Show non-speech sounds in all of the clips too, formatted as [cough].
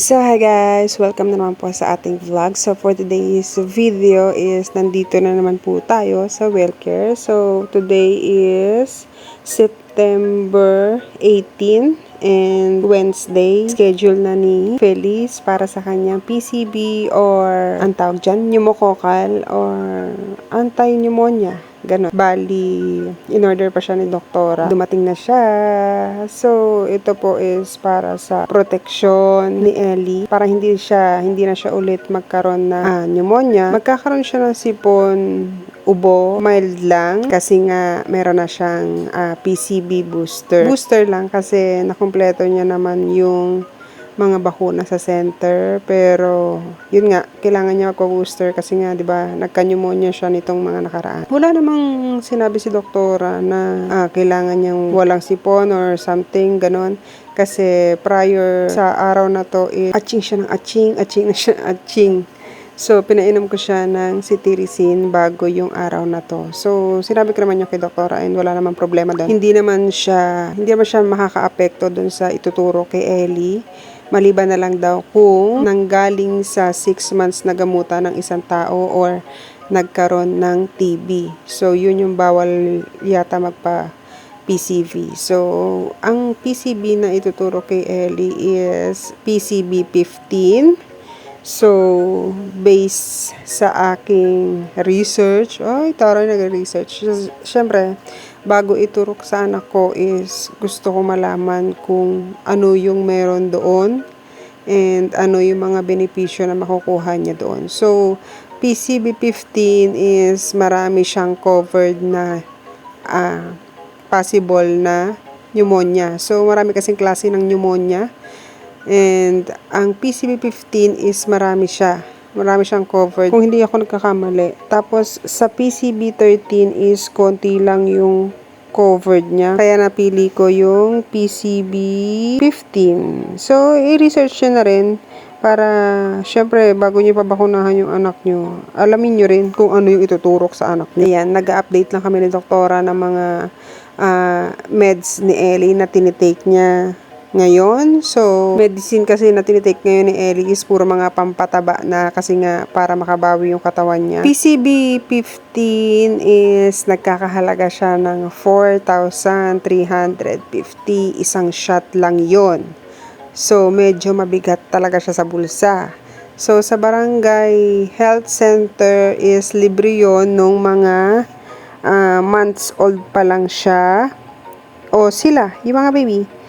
So hi guys, welcome na naman po sa ating vlog. So for today's video is nandito na naman po tayo sa Wellcare. So today is September 18 and Wednesday. Schedule na ni Feliz para sa kanyang PCB or ang tawag dyan, pneumococcal or anti-pneumonia. Ganon. Bali, in order pa siya ni doktora. Dumating na siya. So, ito po is para sa protection ni Ellie. Para hindi siya, hindi na siya ulit magkaroon ng ah, pneumonia. Magkakaroon siya ng sipon ubo, mild lang kasi nga meron na siyang ah, PCB booster. Booster lang kasi nakumpleto niya naman yung mga bakuna sa center pero yun nga kailangan niya magpa-booster kasi nga 'di ba nagka-pneumonia siya nitong mga nakaraan. Wala namang sinabi si doktora na ah, kailangan niyang walang sipon or something ganon kasi prior sa araw na to is atching siya ng atching, atching na siya ng atching. So, pinainom ko siya ng cetirizine bago yung araw na to. So, sinabi ko naman yung kay doktora and wala namang problema doon. Hindi naman siya, hindi naman siya makaka-apekto doon sa ituturo kay Ellie. Maliban na lang daw kung nanggaling sa 6 months na gamutan ng isang tao or nagkaroon ng TB. So, yun yung bawal yata magpa PCV. So, ang PCB na ituturo kay Ellie is PCB 15. So, based sa aking research, ay, taray nag-research. Siyempre, bago iturok sa anak ko is gusto ko malaman kung ano yung meron doon and ano yung mga benepisyo na makukuha niya doon. So, PCB 15 is marami siyang covered na ah, possible na pneumonia. So, marami kasing klase ng pneumonia. And ang PCB15 is marami siya. Marami siyang covered. Kung hindi ako nagkakamali. Tapos sa PCB13 is konti lang yung covered niya. Kaya napili ko yung PCB15. So, i-research nyo na rin para, syempre, bago nyo pabakunahan yung anak nyo, alamin nyo rin kung ano yung ituturok sa anak nyo. Ayan, nag-update lang kami ni doktora ng mga ah, meds ni Ellie na tinitake niya ngayon. So, medicine kasi na tinitake ngayon ni Ellie is puro mga pampataba na kasi nga para makabawi yung katawan niya. PCB 15 is nagkakahalaga siya ng 4,350. Isang shot lang yon So, medyo mabigat talaga siya sa bulsa. So, sa barangay health center is libre yon nung mga ah, months old pa lang siya. O sila, yung mga baby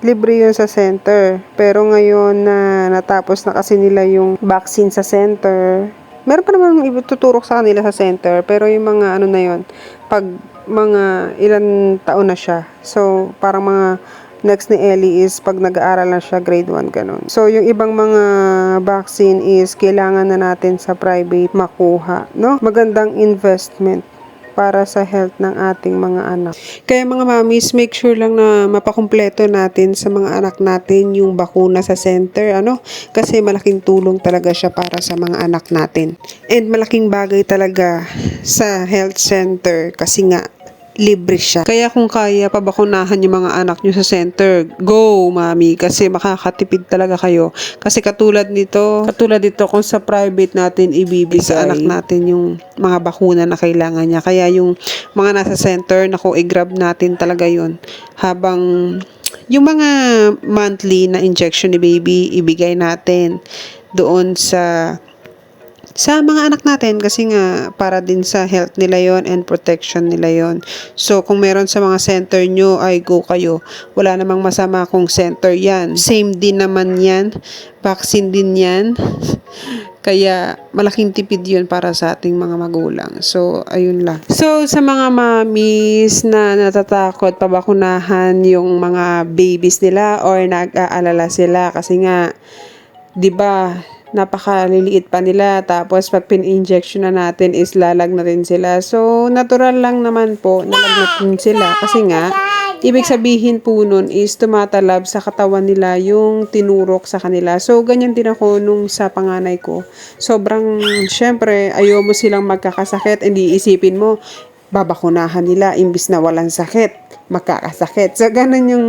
libre yun sa center. Pero ngayon na natapos na kasi nila yung vaccine sa center, meron pa naman ituturok sa kanila sa center. Pero yung mga ano na yun, pag mga ilan taon na siya. So, parang mga next ni Ellie is pag nag-aaral na siya, grade 1, ganun. So, yung ibang mga vaccine is kailangan na natin sa private makuha, no? Magandang investment para sa health ng ating mga anak. Kaya mga mamis, make sure lang na mapakumpleto natin sa mga anak natin yung bakuna sa center, ano? Kasi malaking tulong talaga siya para sa mga anak natin. And malaking bagay talaga sa health center kasi nga libre siya. Kaya kung kaya pabakunahan yung mga anak nyo sa center, go, mami, kasi makakatipid talaga kayo. Kasi katulad nito, katulad dito kung sa private natin ibibigay sa anak natin yung mga bakuna na kailangan niya. Kaya yung mga nasa center, naku, i-grab natin talaga yun. Habang yung mga monthly na injection ni baby, ibigay natin doon sa sa mga anak natin kasi nga para din sa health nila yon and protection nila yon. So kung meron sa mga center nyo ay go kayo. Wala namang masama kung center yan. Same din naman yan. Vaccine din yan. [laughs] Kaya malaking tipid yun para sa ating mga magulang. So ayun lang. So sa mga mamis na natatakot pabakunahan yung mga babies nila or nag-aalala sila kasi nga 'di ba napakaliliit pa nila. Tapos, pag pin-injection na natin is lalag na rin sila. So, natural lang naman po, nalagnat sila. Kasi nga, ibig sabihin po nun is tumatalab sa katawan nila yung tinurok sa kanila. So, ganyan din ako nung sa panganay ko. Sobrang, syempre, ayaw mo silang magkakasakit. Hindi isipin mo, babakunahan nila imbis na walang sakit, magkakasakit. So, ganun yung,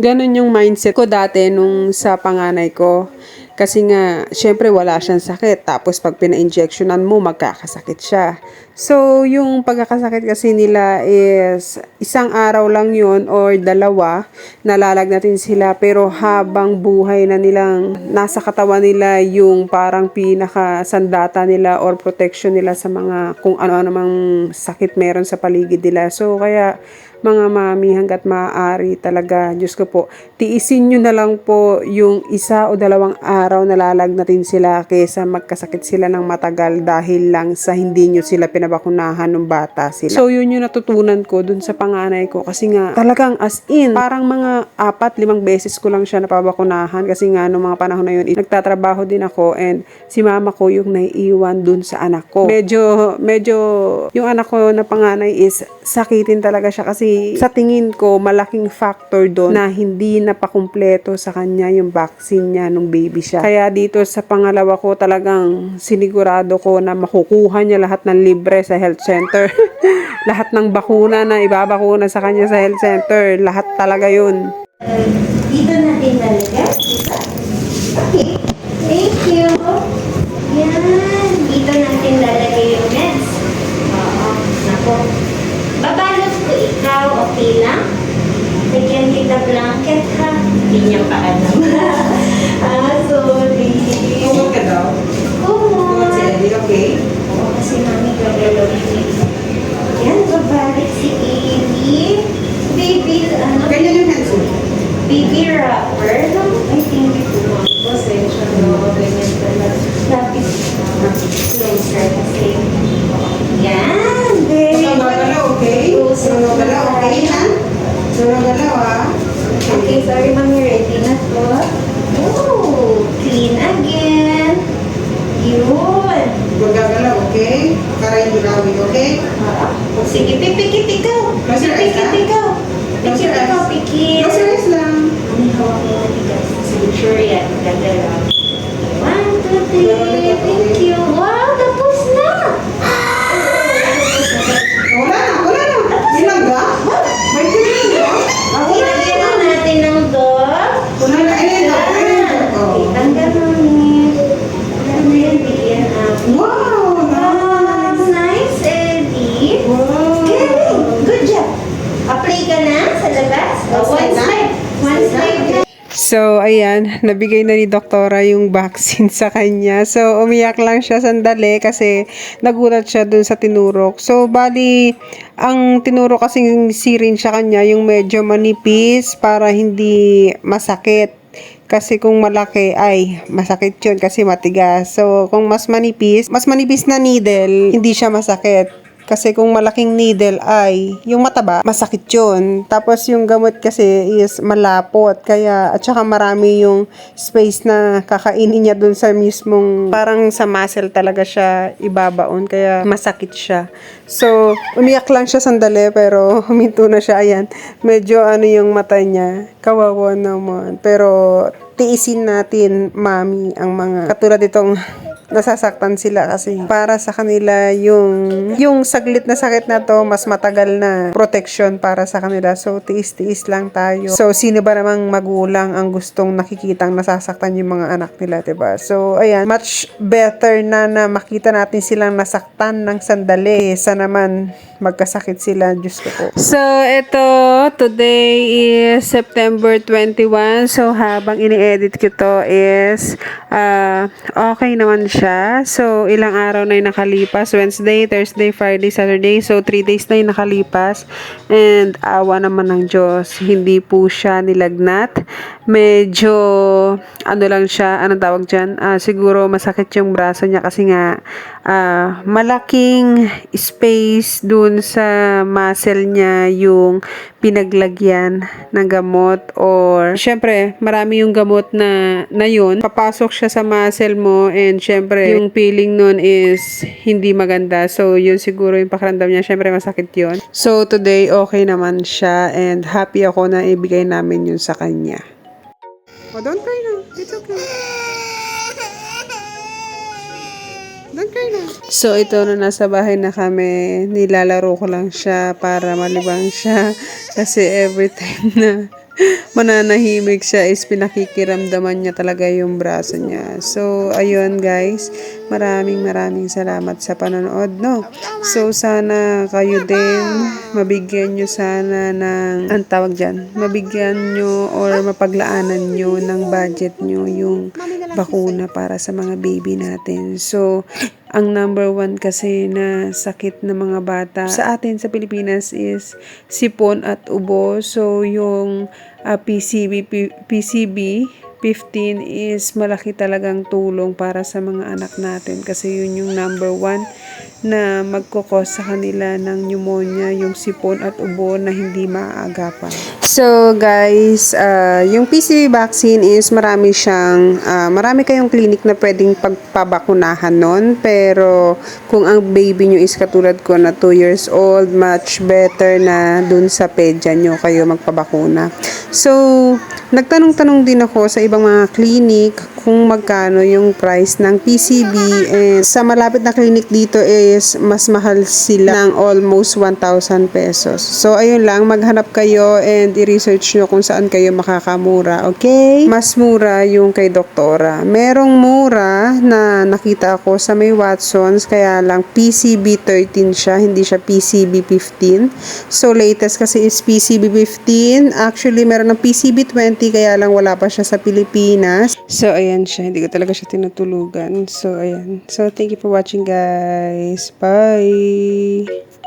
ganun yung mindset ko dati nung sa panganay ko Kasi nga, syempre wala siyang sakit. Tapos pag pina-injectionan mo, magkakasakit siya. So, yung pagkakasakit kasi nila is isang araw lang yun or dalawa, nalalagnatin sila. Pero habang buhay na nilang nasa katawan nila yung parang pinaka sandata nila or protection nila sa mga kung ano-ano mang sakit meron sa paligid nila. So, kaya mga mami hanggat maaari talaga, Diyos ko po, tiisin nyo na lang po yung isa o dalawang araw na lalagnatin sila kaysa magkasakit sila ng matagal dahil lang sa hindi nyo sila pinabakunahan ng bata sila. So yun yung natutunan ko dun sa panganay ko kasi nga talagang as in, parang mga apat, limang beses ko lang siya napabakunahan kasi nga nung mga panahon na yun, nagtatrabaho din ako and si mama ko yung naiiwan dun sa anak ko. Medyo, medyo, yung anak ko na panganay is sakitin talaga siya kasi sa tingin ko malaking factor doon na hindi napakumpleto sa kanya yung vaccine niya nung baby siya. Kaya dito sa pangalawa ko talagang sinigurado ko na makukuha niya lahat ng libre sa health center. [laughs] lahat ng bakuna na ibabakuna sa kanya sa health center, lahat talaga yun. Dito natin lalagay. Okay. Thank you. Yan. Dito natin lalagay yung meds. Oo. Nako. Babalot ko ikaw. Okay lang? Bigyan kita blanket ha. Hindi niya pa alam. ah, sorry. ka daw? Kumot. okay? Oo, kasi mami gagalawin. Yan, babalik si Amy. Baby, ano? Ganyan yung hands mo. Baby wrapper. I think ito mo. Pasensya no, ganyan talaga. Lapis closer kasi. Yan, very good. okay? Sunog galaw, okay, ha? Sunod galaw, ha? Okay, sorry mami, ready na to. Oh, clean again. Yun. Magagalaw, okay? Para yung okay? Ah, sige, pipikit ikaw. Pipikit ikaw. So, ayan, nabigay na ni doktora yung vaccine sa kanya. So, umiyak lang siya sandali kasi nagulat siya dun sa tinurok. So, bali, ang tinurok kasing syringe sa kanya, yung medyo manipis para hindi masakit. Kasi kung malaki, ay, masakit yun kasi matigas. So, kung mas manipis, mas manipis na needle, hindi siya masakit. Kasi kung malaking needle ay, yung mataba, masakit yun. Tapos yung gamot kasi is malapot. Kaya, at saka marami yung space na kakainin niya dun sa mismong, parang sa muscle talaga siya ibabaon. Kaya masakit siya. So, umiyak lang siya sandali pero [laughs] huminto na siya. Ayan, medyo ano yung mata niya. Kawawa naman. Pero, tiisin natin, mami, ang mga katulad itong nasasaktan sila kasi para sa kanila yung yung saglit na sakit na to mas matagal na protection para sa kanila. So tiis-tiis lang tayo. So sino ba namang magulang ang gustong nakikitang nasasaktan yung mga anak nila ba so ayan much better na na makita natin silang nasaktan ng sandali sa naman magkasakit sila Diyos ko po. So ito today is September 21 so habang ini-edit ko to is ah, okay naman siya. So, ilang araw na yung nakalipas. Wednesday, Thursday, Friday, Saturday. So, 3 days na yung nakalipas. And, awa naman ng Diyos. Hindi po siya nilagnat. Medyo, ano lang siya, anong tawag dyan? Ah, siguro masakit yung braso niya kasi nga, ah, malaking space dun sa muscle niya yung pinaglagyan ng gamot or syempre marami yung gamot na na yun. Papasok siya sa muscle mo and syempre yung feeling nun is hindi maganda. So yun siguro yung pakiramdam niya. Syempre masakit yun. So today okay naman siya and happy ako na ibigay namin yun sa kanya. Oh don't cry na. It's okay Don't cry na. So, ito na nasa bahay na kami. Nilalaro ko lang siya para malibang siya. Kasi every time na mananahimik siya is pinakikiramdaman niya talaga yung braso niya. So, ayun guys, maraming maraming salamat sa panonood, no? So, sana kayo din, mabigyan nyo sana ng, ang tawag dyan, mabigyan nyo or mapaglaanan nyo ng budget nyo yung bakuna para sa mga baby natin. So, ang number one kasi na sakit ng mga bata sa atin sa Pilipinas is sipon at ubo. So, yung ah, PCB, P- PCB 15 is malaki talagang tulong para sa mga anak natin kasi yun yung number one na magkukos sa kanila ng pneumonia, yung sipon at ubo na hindi maaagapan. So guys, ah, yung PCV vaccine is marami siyang, ah, marami kayong clinic na pwedeng pagpabakunahan nun. Pero kung ang baby nyo is katulad ko na 2 years old, much better na dun sa pedya nyo kayo magpabakuna. So, nagtanong-tanong din ako sa ibang mga clinic kung magkano yung price ng PCB and sa malapit na clinic dito is mas mahal sila ng almost 1,000 pesos. So, ayun lang, maghanap kayo and i-research nyo kung saan kayo makakamura, okay? Mas mura yung kay doktora. Merong mura na nakita ko sa may Watsons, kaya lang PCB 13 siya, hindi siya PCB 15. So, latest kasi is PCB 15. Actually, meron ng PCB 20, kaya lang wala pa siya sa Pilipinas. So, ayan siya. Hindi ko talaga siya tinutulugan. So, ayan. So, thank you for watching, guys. Bye!